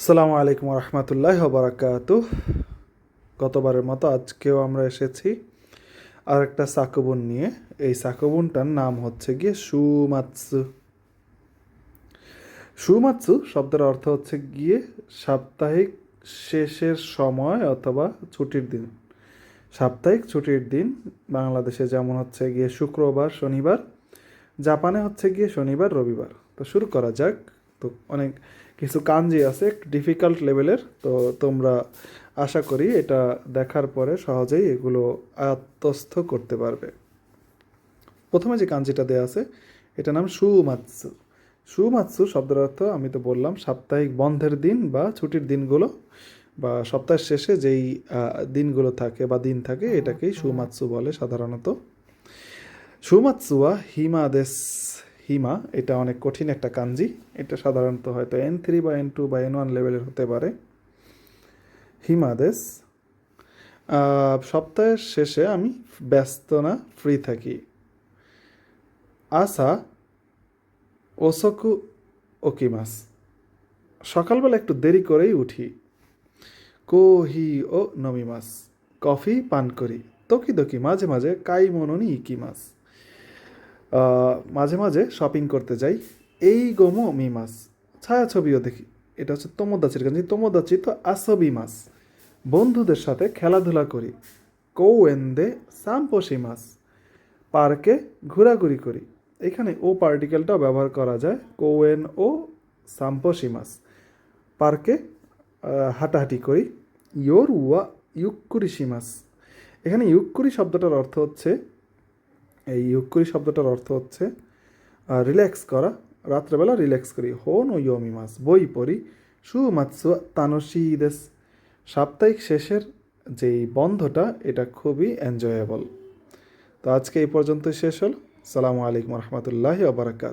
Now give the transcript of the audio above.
আসসালামু আলাইকুম রহমতুল্লাহ বারাকাত গতবারের মতো আজকেও আমরা এসেছি আর একটা সাকুবুন নিয়ে। এই সাকুবুনটার নাম হচ্ছে গিয়ে সুমাৎসু। সুমাৎসু শব্দের অর্থ হচ্ছে গিয়ে সাপ্তাহিক শেষের সময় অথবা ছুটির দিন। সাপ্তাহিক ছুটির দিন বাংলাদেশে যেমন হচ্ছে গিয়ে শুক্রবার, শনিবার, জাপানে হচ্ছে গিয়ে শনিবার, রবিবার। তো শুরু করা যাক। তো অনেক কিছু কাঞ্জি আছে ডিফিকাল্ট লেভেলের তো তোমরা আশা করি এটা দেখার পরে সহজেই এগুলো আয়ত্তস্থ করতে পারবে। প্রথমে যে কাঞ্জিটা দেওয়া আছে এটা নাম সুমাৎসু সুমাৎসু শব্দের অর্থ, আমি তো বললাম, সাপ্তাহিক বন্ধের দিন বা ছুটির দিনগুলো, বা সপ্তাহের শেষে যেই দিনগুলো থাকে বা দিন থাকে, এটাকেই সুমাৎসু বলে সাধারণত। সুমাৎসুয়া হিমা দেশ হিমা এটা অনেক কঠিন একটা কাঞ্জি। এটা সাধারণত হয়তো এন থ্রি বা এন টু বা এন ওয়ান লেভেলের হতে পারে। হিমা দেশ সপ্তাহের শেষে আমি ব্যস্ত না ফ্রি থাকি। আসা ওসকু ওকিমাস। সকালবেলা একটু দেরি করেই উঠি। কোহি ও নমিমাস কফি পান করি। তকি দকি মাঝে মাঝে কাই মননি ইকিমাস। আহ, মাঝে মাঝে শপিং করতে যাই। এই গোমো মিমাস ছায়াছবিও দেখি। এটা হচ্ছে তোমোদাচির কাছে তোমোদাচি তো আসবি মাস বন্ধুদের সাথে খেলাধুলা করি। কৌয়েন্দে সাম্পোসি মাস পার্কে ঘোরাঘুরি করি। এখানে ও পার্টিকেলটাও ব্যবহার করা যায়। কোয়েন ও সাম্পোসিমাস পার্কে হাঁটাহাঁটি করি। ইয়োর ওয়া ইউকুরিসিমাস এখানে ইউকুরি শব্দটার অর্থ হচ্ছে এই ইউকুরি শব্দটার অর্থ হচ্ছে রিল্যাক্স করা। রাত্রেবেলা রিল্যাক্স করি। হোন ও ইয়মি মাস, বই পড়ি। সুমাৎসু তানসিদেস সাপ্তাহিক শেষের যেই বন্ধটা, এটা খুবই এনজয়েবল তো আজকে এই পর্যন্ত শেষ হল। সালামু আলাইকুম রহমতুল্লাহি আবরাকাত